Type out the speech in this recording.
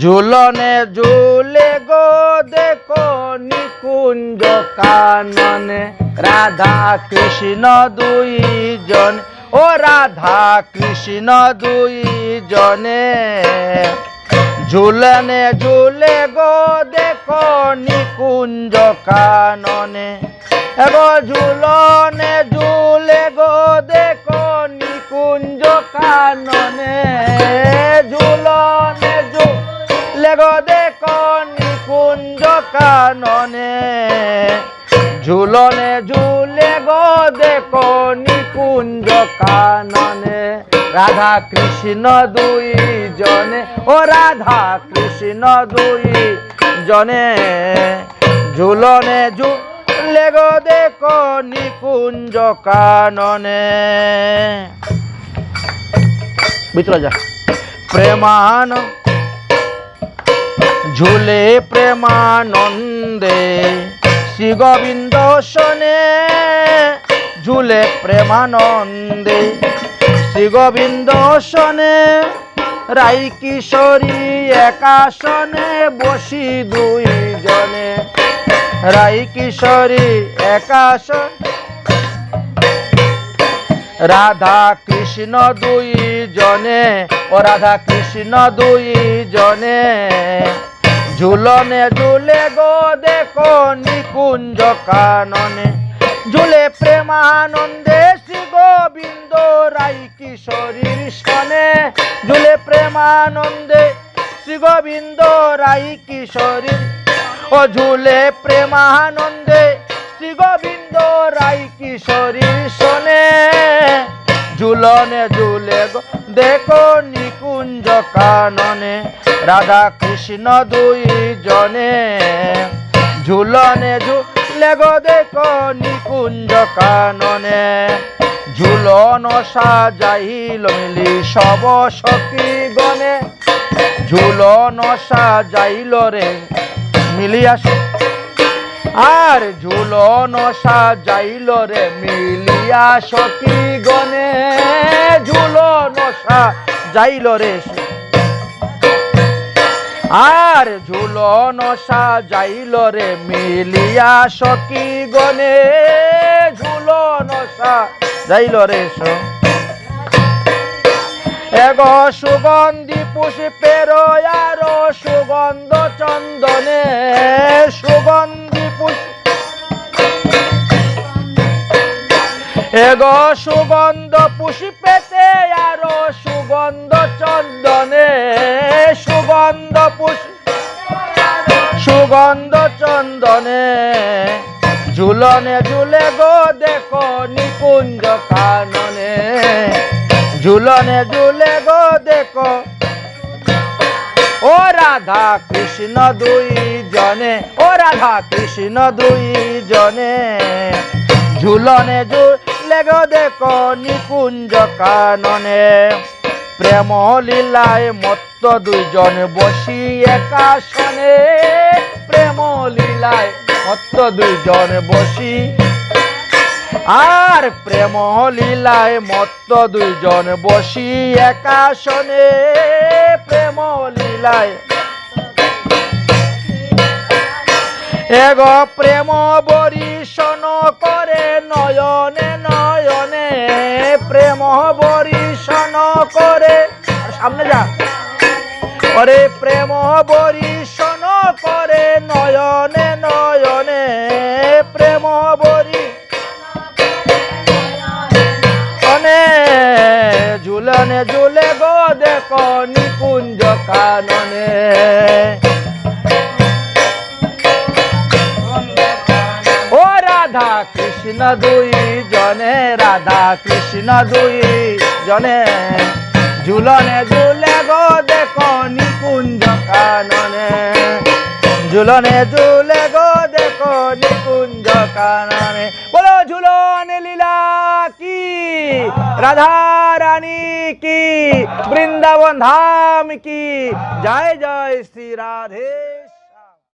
ঝুলনে ঝুলে গো দেখো নিকুঞ্জ কাননে রাধা কৃষ্ণ দুই জন ও রাধা কৃষ্ণ দুই জনে ঝুলনে ঝুলে গো দেখো নিকুঞ্জ কাননে এগো ঝুলনে ঝুলে গো দেখো নিকুঞ্জ কাননে ঝুলে গো দেখো নিকুঞ্জ কাননে। ঝুলনে ঝুলে গো দেখো নিকুঞ্জ কাননে। রাধা কৃষ্ণ দুই জনে, ও রাধা কৃষ্ণ দুই জনে। ঝুলনে ঝুলে গো দেখো নিকুঞ্জ কাননে। ভিতরে যা। প্রেমান ঝুলে প্রেমানন্দে, শ্রী গোবিন্দ শনে, ঝুলে প্রেমানন্দে। শ্রী গোবিন্দ শনে, রাই কিশোরী একাশনে বসি দুই জনে রাই কিশোরী একাশন রাধা কৃষ্ণ দুই জনে ও রাধা কৃষ্ণ দুই জনে ঝুলনে ঝুলে গো দেখো নিকুঞ্জ কাননে ঝুলে প্রেমানন্দে শ্রী গোবিন্দ রাই কিশোরীর সনে ঝুলে প্রেমানন্দে শ্রী গোবিন্দ রাই কিশোরীর ও ঝুলে প্রেমানন্দে শ্রী গোবিন্দ রাই কিশোরীর শোনে ঝুলনে ঝুলে গো দেখো নিকুঞ্জ কাননে রাধা কৃষ্ণ দুই জনে ঝুলনে ঝুলে গো দেখো নিকুঞ্জ কাননে। ঝুলন সাজাইল মিলি সব সখী গনে ঝুলন সাজাইল রে মিলিয়া আর ঝুলন সাজাইল রে মিলিয়া সখী গনে ঝুলন সাজাইল রে আর ঝুলন সাজাইল রে, মিলিয়া সখী গনে। ঝুলন সাজাইল রে এগ সুগন্ধি পুষ্পের আর সুগন্ধ চন্দনে। সুগন্ধি পুষ্প এগ সুগন্ধ পুষ্পেতে আর সুগন্ধ সুগন্ধ চন্দনে, ঝুলনে ঝুলে গো দেখো নিকুঞ্জ কাননে। ঝুলনে ঝুলে গো দেখো, ও রাধা কৃষ্ণ দুই জনে, ও রাধা কৃষ্ণ দুই জনে। ঝুলনে ঝুলে গো দেখো নিকুঞ্জ কাননে। প্রেম লীলায় মত্ত দুইজন বসি একাশনে প্রেম লীলায় মত্ত দুইজন বসি। আর প্রেম লীলায় মত্ত দুইজন বসি একাশনে প্রেম লীলায় এগ প্রেম বরিশন করে নয়নে নয়নে। প্রেম বরিশন করে। সামনে যা। ওরে প্রেম বরিশন করে, নয়নে নয়নে প্রেম বরি। ঝুলনে ঝুলে গো দেখো নিকুঞ্জ কাননে। ও রাধা কৃষ্ণ দুই জনে রাধা কৃষ্ণ দুই জনে ঝুলনে, ঝুলে গো দেখো নিকুঞ্জ কাননে ঝুলনে, ঝুলে গো দেখো নিকুঞ্জ কাননে বলো ঝুলনে লীলা কি? রাধা রানী কি? বৃন্দাবন ধাম কি? জয় জয় শ্রী রাধে।